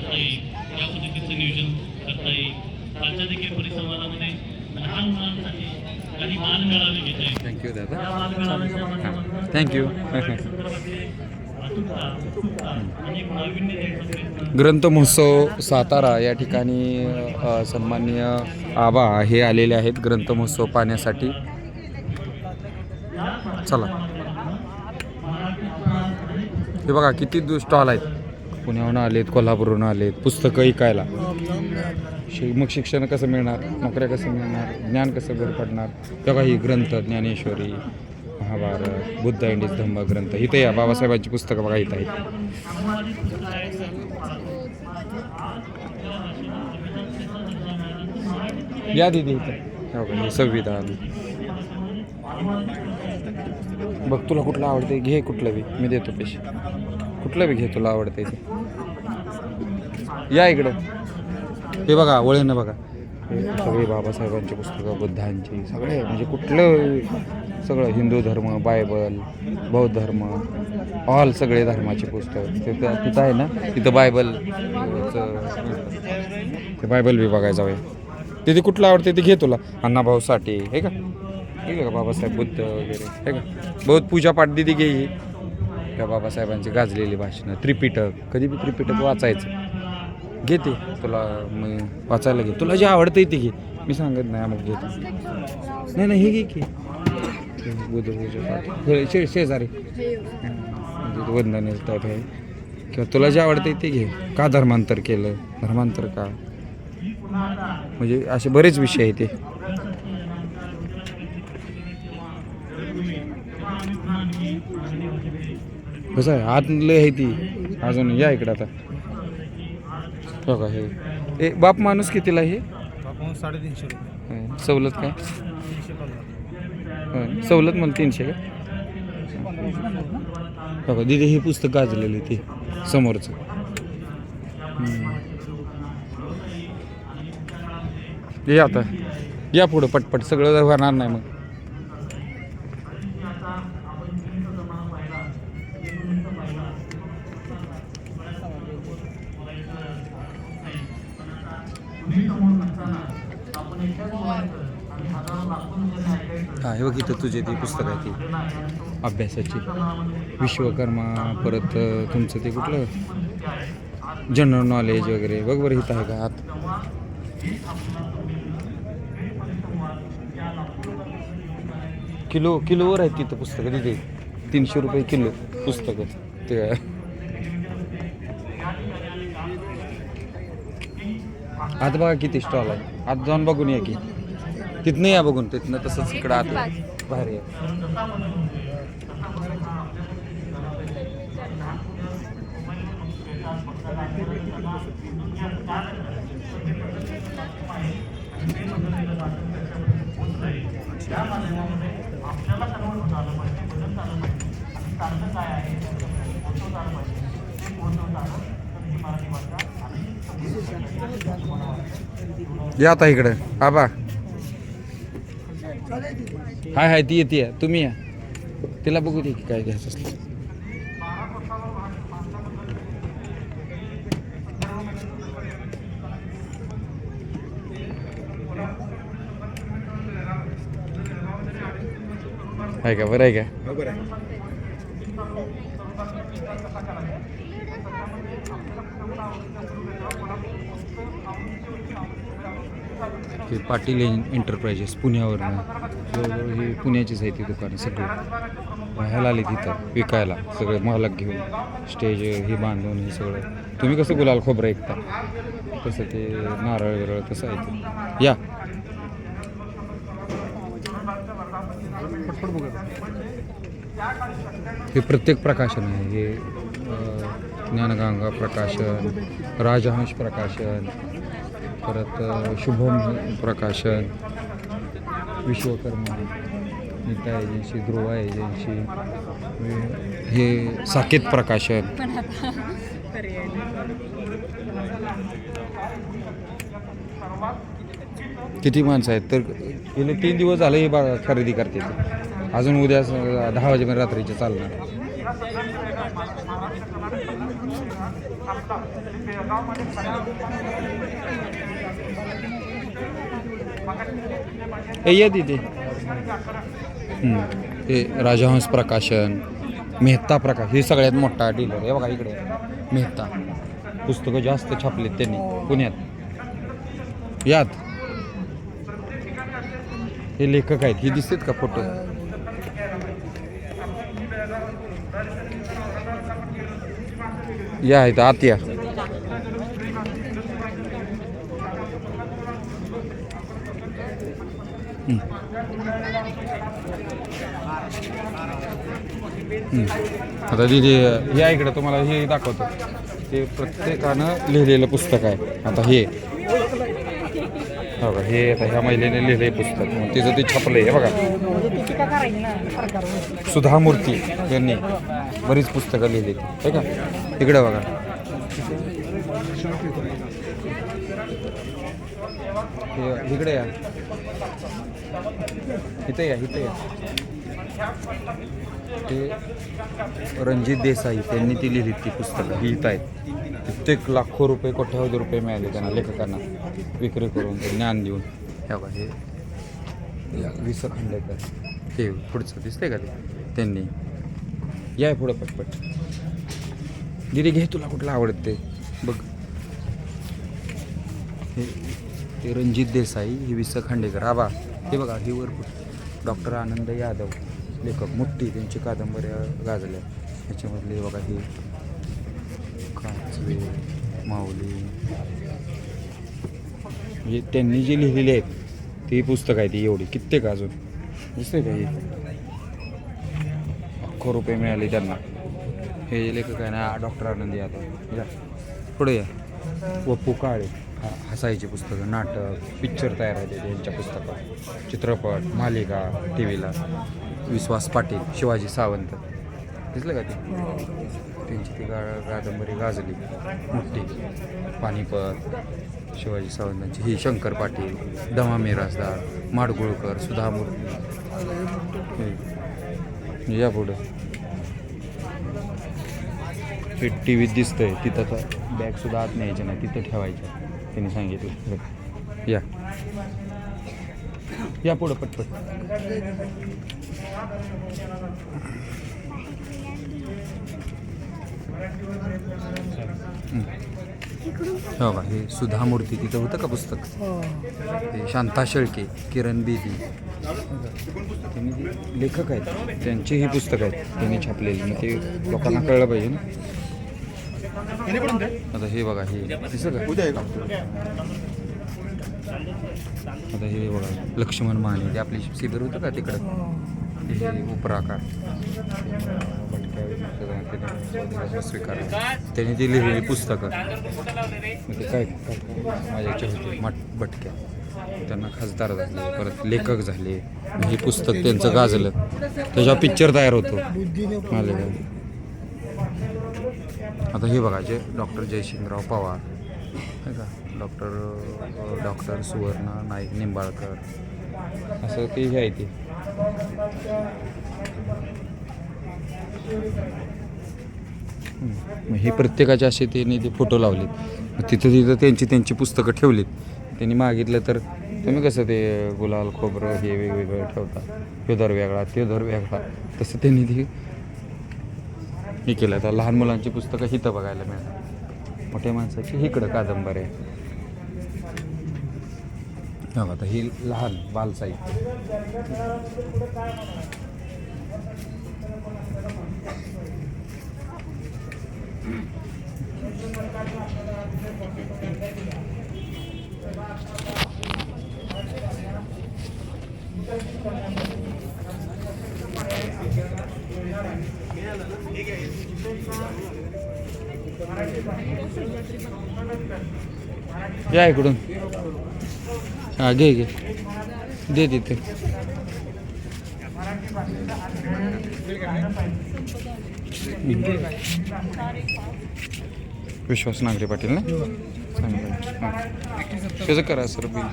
करता येईल या पद्धतीचं नियोजन करता येईल कालच्या देखील परिसंवादामध्ये लहान मुलांसाठी काही बालमेळावे घेता येईल थँक्यू दादा. थँक्यू ग्रंथ महोत्सव सातारा या ठिकाणी सन्माननीय आबा हे आलेले आहेत ग्रंथ महोत्सव पाहण्यासाठी. चला. हे बघा किती स्टॉल आहेत पुण्याहून आलेत कोल्हापूरहून आलेत पुस्तकं ऐकायला. शि मग शिक्षण कसं मिळणार? नोकऱ्या कसं मिळणार? ज्ञान कसं भर पडणार? तेव्हा ही ग्रंथ ज्ञानेश्वरी महाभारत बुद्ध इंडिज धम्म ग्रंथ इथे या बाबासाहेबांची पुस्तकं बघा इथं आहेत. या दिदी इथं. हो संविधान. बघ तुला कुठलं आवडते घे कुठलं बी. मी देतो पैसे. कुठलं बी घे तुला आवडते ते. या इकडं. हे बघा वळण बघा. हे सगळे बाबासाहेबांची पुस्तकं बुद्धांची सगळे म्हणजे कुठलं सगळं हिंदू धर्म बायबल बौद्ध धर्म ऑल सगळे धर्माचे पुस्तक. तिथं तिथं आहे ना? तिथं बायबल ते बायबल विभागायचा बघायला जाऊया. तिथे कुठलं आवडते? ते घे तुला. अण्णाभाऊ साठे हे का? ठीक आहे का बाबासाहेब बुद्ध वगैरे हे का? बहुत पूजापाठ दिदी घे त्या बाबासाहेबांची गाजलेली भाषणं त्रिपिटक. कधी बी त्रिपिटक वाचायचं. घे ते. तुला मग वाचायला घे. तुला जे आवडतं ते घे. मी सांगत नाही मग घे नाही नाही हे घे की. बुध शे शेजारी. म्हणजे वंदने टाईप आहे. किंवा तुला जे आवडते ते घे. का धर्मांतर केलं? धर्मांतर का? म्हणजे असे बरेच विषय आहेत ते. कसं आहे आतलं आहे ती. अजून या इकडं आता. हो का? हे ए बाप माणूस कितीला हे? आपण साडेतीनशे रुपये. सवलत काय? तीनशे सवलत मला तीनशे का? हो का? दिदी हे पुस्तक गाजलेलं आहे ते समोरचं. हं. ये आता. या पुढं पटपट. सगळं होणार नाही मग. हा हे बघ इथं तुझे ती पुस्तक आहे ती. अभ्यासाची. विश्वकर्मा परत तुमचं ते कुठलं? जनरल नॉलेज वगैरे. बघ बरं इथं आहे का? आत. किलो किलोवर आहेत तिथं पुस्तकं तिथे. तीनशे रुपये किलो पुस्तकं. ते आत बघा किती स्टॉल आहे. आत जाऊन बघून या की. तिथनं या बघून तिथनं तसंच इकडं आत या. बाहेर या. या आता इकडे. आबा हाय हाय ती येते तुम्ही या. तिला बघू दे की काय घ्यायचं असलं आहे का? बरं आहे का? हे पाटील एंटरप्राइजेस पुण्यावरनं. जवळजवळ हे पुण्याचीच आहे ती दुकानं सगळी. राहायला आली तिथं विकायला. सगळे मालक घेऊन स्टेज हे बांधून हे सगळं. तुम्ही कसं गुलाल खोबरं ऐकता? तसं ते नारळ विरळ तसं आहे ते. या. हे प्रत्येक प्रकाशन आहे. हे ज्ञानगंगा प्रकाशन राजहंस प्रकाशन परत शुभम प्रकाशन विश्वकर्मा नीता एजन्सी ध्रुवा एजन्सी हे- हे साकेत प्रकाशन. किती माणसं आहेत? तर गेले तीन दिवस झाले हे बा खरेदी करते. अजून उद्या दहा वाजेपर्यंत रात्रीचे चालणार. ये तिथे ते हे राजहंस प्रकाशन मेहता प्रकाश हे सगळ्यात मोठा डीलर हे बघा इकडे. मेहता. पुस्तकं जास्त छापलीत त्यांनी पुण्यात. यात. हे लेखक आहेत हे दिसतात का फोटो Hmm. Hmm. या आहेत आत या आता दिदी या इकडे तुम्हाला हे दाखवतो. ते प्रत्येकानं लिहिलेलं पुस्तक आहे. आता हे. हो का? हे आता ह्या महिलेने लिहिलंय पुस्तक. मग तिचं ते छापलंय. हे बघा. सुधा मूर्ती यांनी बरीच पुस्तकं लिहिली आहे का? इकडे बघा. हे- इकडे या. इथे या इथे या. ते रणजित देसाई त्यांनी ती लिहिली ती पुस्तकं. ही आहेत कित्येक लाखो रुपये कोट्यावधी रुपये मिळाले त्यांना लेखकांना. विक्री करून ज्ञान देऊन. ह्या हे या विस खांडेकर हे पुढचं दिसतंय का ते? त्यांनी. या पुढं पटपट. दिदी घे तुला कुठलं आवडते बघ. हे ते रणजित देसाई हे विस खांडेकर. आबा हे बघा हे वर डॉक्टर आनंद यादव लेखक मुठ्ठी त्यांची कादंबऱ्या गाजल्या. ह्याच्यामधले बघा हे काचवे माऊली म्हणजे त्यांनी जे लिहिलेली आहेत ती पुस्तकं आहे ती एवढी कित्येक अजून. दिसते का हे? अख्खो रुपये मिळाले त्यांना. हे जे लेखक आहे ना डॉक्टर आनंद यादव. या पुढे या. वपू काळे. हा हसायची पुस्तकं नाटक पिक्चर तयार होते त्यांच्या पुस्तकात. चित्रपट मालिका टी व्हीला विश्वास पाटील शिवाजी सावंत. दिसलं का ते? त्यांची ती गा कादंबरी गाजली. मोठी पानिपत शिवाजी सावंतांची. ही शंकर पाटील दमा मिराजदार माडगुळकर सुधा मूर्ती या पुढं. हे टी व्हीत दिसतंय तिथं तर बॅगसुद्धा आत न्यायच्या नाही तिथं ठेवायच्या. त्यांनी सांगितलं. या. या पुढं पटपट. हो का? हे सुधा मूर्ती तिथं होतं का पुस्तक? ते शांता शेळके किरण बेदी. त्यांनी जे लेखक आहेत त्यांची ही पुस्तक आहेत त्यांनी छापलेली. मग ते लोकांना कळलं पाहिजे ना. आता हे बघा हे दिसं का? आता हे बघा लक्ष्मण माने ते आपले शिबिर होतं का तिकडं? हे उपराकार. स्वीकार त्यांनी ती लिहिलेली पुस्तकं. म्हणजे काय माझ्या याच्या होते मट बटक्या त्यांना खासदार झाले परत लेखक झाले. हे पुस्तक त्यांचं गाजलं. त्याच्यावर पिक्चर तयार होतो. मालेगाव आता हे बघा जे डॉक्टर जयसिंगराव पवार आहे का? डॉक्टर डॉक्टर सुवर्ण नाईक निंबाळकर. असं ते हे आहे ते. मग हे प्रत्येकाचे असे त्यांनी ते फोटो लावलेत. तिथं तिथं त्यांची त्यांची पुस्तकं ठेवलीत. त्यांनी मागितलं तर तुम्ही कसं ते गुलाल खोबरं हे वेगवेगळं ठेवता? ह्यो दर वेगळा त्यो दर वेगळा. तसं त्यांनी ते हे केलं. आता लहान मुलांची पुस्तकं हिथं बघायला मिळतात. मोठ्या माणसाची इकडं कादंबरी आहे. हो आता ही लहान बालसाहित्य या इकडून. हा घे घे. दे तिथे. विश्वास नागरे पाटील ना? चांगलं हां. त्याचं करा सर बिल.